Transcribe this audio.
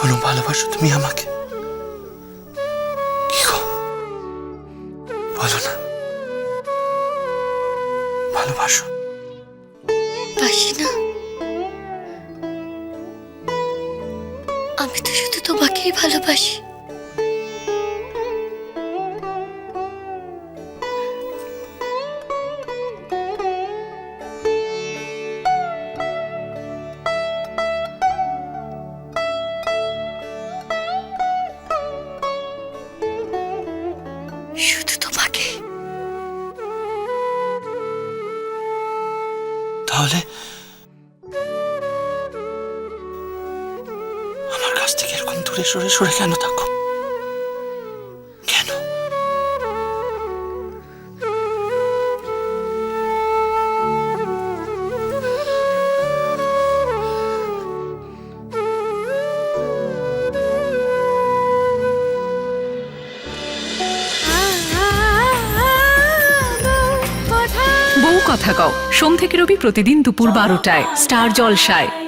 এখনও ভালোবাসো তুমি আমাকে? কি বলো না। ভালোবাসো। বাসি না। আমি তো শুধু তোমাকেই ভালোবাসি। শুধু তোমাকে। তাহলে আমার কাছ থেকে এরকম দূরে সরে সরে কেন থাকো? কথা কও। সোম থেকে রবি প্রতিদিন দুপুর বারোটায় স্টার জলসায়।